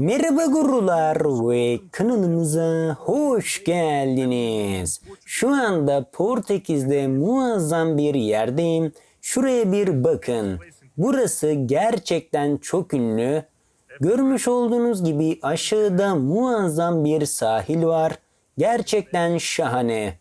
Merhaba gurular ve kanalımıza hoş geldiniz. Şu anda Portekiz'de muazzam bir yerdeyim. Şuraya bir bakın. Burası gerçekten çok ünlü. Görmüş olduğunuz gibi aşağıda muazzam bir sahil var. Gerçekten şahane.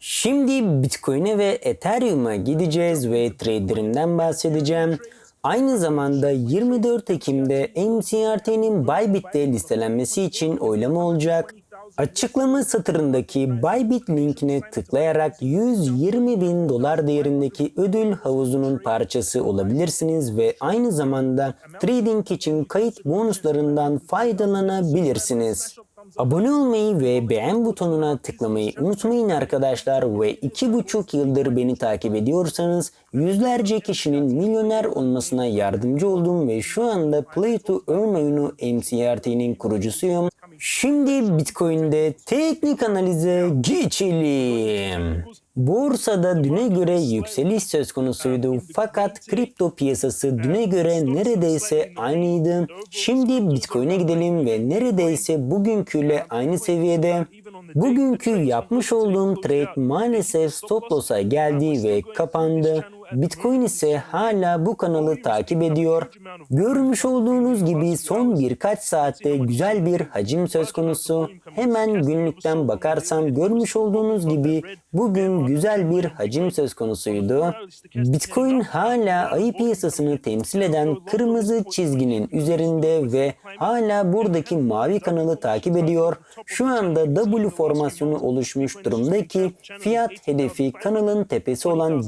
Şimdi Bitcoin'e ve Ethereum'a gideceğiz ve traderimden bahsedeceğim. Aynı zamanda 24 Ekim'de MCRT'nin Bybit'te listelenmesi için oylama olacak. Açıklama satırındaki Bybit linkine tıklayarak 120 bin dolar değerindeki ödül havuzunun parçası olabilirsiniz ve aynı zamanda trading için kayıt bonuslarından faydalanabilirsiniz. Abone olmayı ve beğen butonuna tıklamayı unutmayın arkadaşlar ve 2,5 yıldır beni takip ediyorsanız yüzlerce kişinin milyoner olmasına yardımcı oldum ve şu anda Play to Earn oyunu MCRT'nin kurucusuyum. Şimdi Bitcoin'de teknik analize geçelim. Borsada düne göre yükseliş söz konusuydu fakat kripto piyasası düne göre neredeyse aynıydı. Şimdi Bitcoin'e gidelim ve neredeyse bugünküyle aynı seviyede. Bugünkü yapmış olduğum trade maalesef stop loss'a geldi ve kapandı. Bitcoin ise hala bu kanalı takip ediyor. Görmüş olduğunuz gibi son birkaç saatte güzel bir hacim söz konusu. Hemen günlükten bakarsam görmüş olduğunuz gibi bugün güzel bir hacim söz konusuydu. Bitcoin hala ayı piyasasını temsil eden kırmızı çizginin üzerinde ve hala buradaki mavi kanalı takip ediyor. Şu anda W formasyonu oluşmuş durumda ki fiyat hedefi kanalın tepesi olan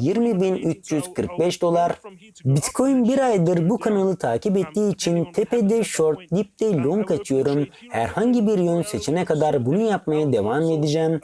20.345 dolar. Bitcoin bir aydır bu kanalı takip ettiği için tepede short, dipte long açıyorum. Herhangi bir yön seçene kadar bunu yapmaya devam edeceğim.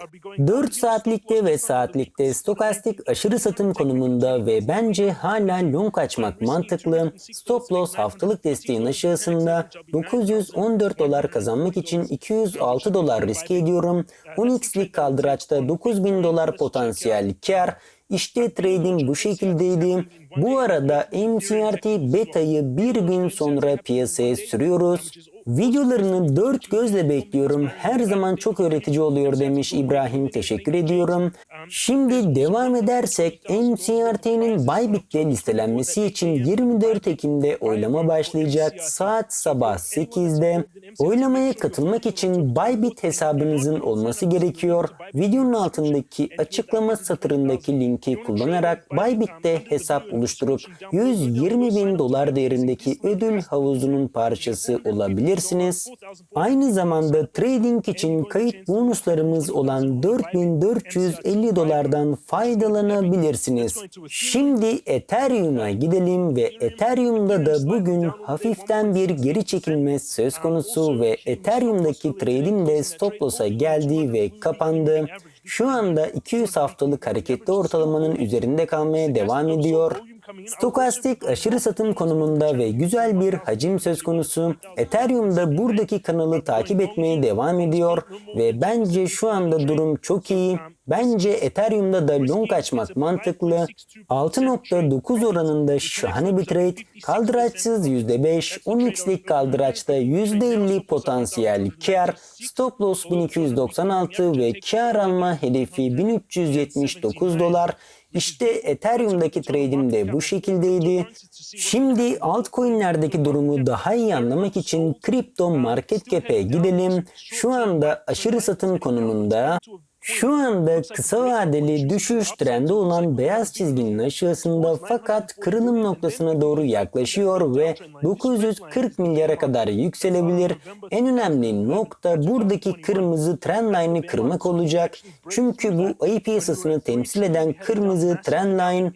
4 saatlikte ve saatlikte stokastik aşırı satım konumunda ve bence hala long açmak mantıklı. Stop loss haftalık desteğin aşağısında 914 dolar kazanmak için 206 dolar riske ediyorum. 10x'lik kaldıraçta 9000 dolar potansiyel kar. İşte trading bu şekildeydi. Bu arada MCRT beta'yı bir gün sonra piyasaya sürüyoruz. Videolarını dört gözle bekliyorum. Her zaman çok öğretici oluyor demiş İbrahim. Teşekkür ediyorum. Şimdi devam edersek MCRT'nin Bybit'te listelenmesi için 24 Ekim'de oylama başlayacak. Saat sabah 8'de. Oylamaya katılmak için Bybit hesabınızın olması gerekiyor. Videonun altındaki açıklama satırındaki linki kullanarak Bybit'te hesap oluşturup 120 bin dolar değerindeki ödül havuzunun parçası olabilirsiniz. Aynı zamanda trading için kayıt bonuslarımız olan 4450 dolardan faydalanabilirsiniz. Şimdi Ethereum'a gidelim ve Ethereum'da da bugün hafiften bir geri çekilme söz konusu ve Ethereum'daki trading de stop loss'a geldi ve kapandı. Şu anda 200 haftalık hareketli ortalamanın üzerinde kalmaya devam ediyor. Stokastik aşırı satım konumunda ve güzel bir hacim söz konusu. Ethereum'da buradaki kanalı takip etmeye devam ediyor ve bence şu anda durum çok iyi. Bence Ethereum'da da long açmak mantıklı. 6.9 oranında şahane bir trade. Kaldıraçsız %5, 10x'lik kaldıraçta %50 potansiyel kar. Stop loss 1296 ve kar alma hedefi 1379 dolar. İşte Ethereum'daki trade'im de bu şekildeydi. Şimdi altcoin'lerdeki durumu daha iyi anlamak için Crypto Market Cap'e gidelim. Şu anda aşırı satım konumunda. Şu anda kısa vadeli düşüş trendi olan beyaz çizginin aşağısında fakat kırılım noktasına doğru yaklaşıyor ve 940 milyara kadar yükselebilir. En önemli nokta buradaki kırmızı trendline'ı kırmak olacak. Çünkü bu ayı piyasasını temsil eden kırmızı trendline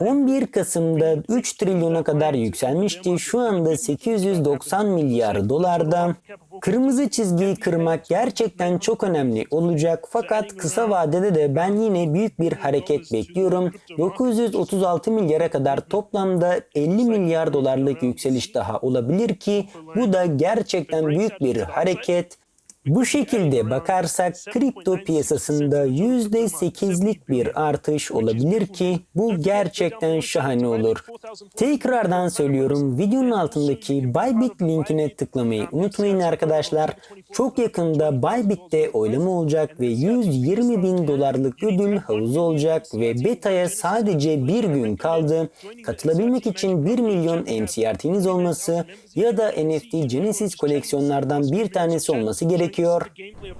11 Kasım'da 3 trilyona kadar yükselmişti. Şu anda 890 milyar dolarda. Kırmızı çizgiyi kırmak gerçekten çok önemli olacak fakat kısa vadede de ben yine büyük bir hareket bekliyorum. 936 milyara kadar toplamda 50 milyar dolarlık yükseliş daha olabilir ki bu da gerçekten büyük bir hareket. Bu şekilde bakarsak kripto piyasasında %8'lik bir artış olabilir ki bu gerçekten şahane olur. Tekrardan söylüyorum videonun altındaki Bybit linkine tıklamayı unutmayın arkadaşlar. Çok yakında Bybit'te oylama olacak ve 120 bin dolarlık ödül havuzu olacak ve beta'ya sadece bir gün kaldı. Katılabilmek için 1 milyon MCRT'niz olması ya da NFT Genesis koleksiyonlardan bir tanesi olması gerekiyor.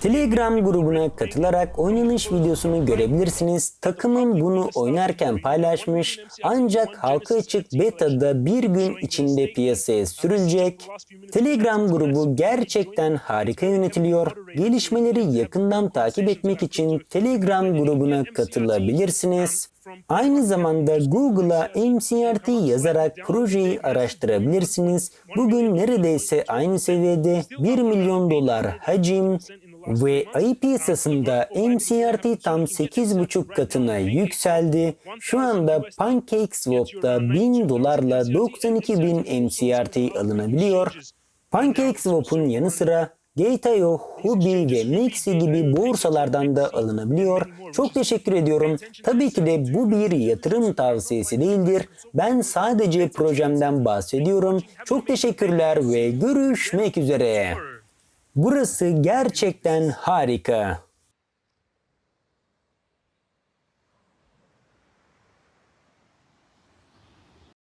Telegram grubuna katılarak oynanış videosunu görebilirsiniz. Takımım bunu oynarken paylaşmış ancak halka açık beta'da bir gün içinde piyasaya sürülecek. Telegram grubu gerçekten harika yönetiliyor. Gelişmeleri yakından takip etmek için Telegram grubuna katılabilirsiniz. Aynı zamanda Google'a MCRT yazarak projeyi araştırabilirsiniz. Bugün neredeyse aynı seviyede 1 milyon dolar hacim ve ayı piyasasında MCRT tam 8,5 katına yükseldi. Şu anda PancakeSwap'ta 1000 dolarla 92 bin MCRT alınabiliyor. PancakeSwap'un yanı sıra Gate.io, Huobi ve Maxi gibi borsalardan da alınabiliyor. Çok teşekkür ediyorum. Tabii ki de bu bir yatırım tavsiyesi değildir. Ben sadece projemden bahsediyorum. Çok teşekkürler ve görüşmek üzere. Burası gerçekten harika.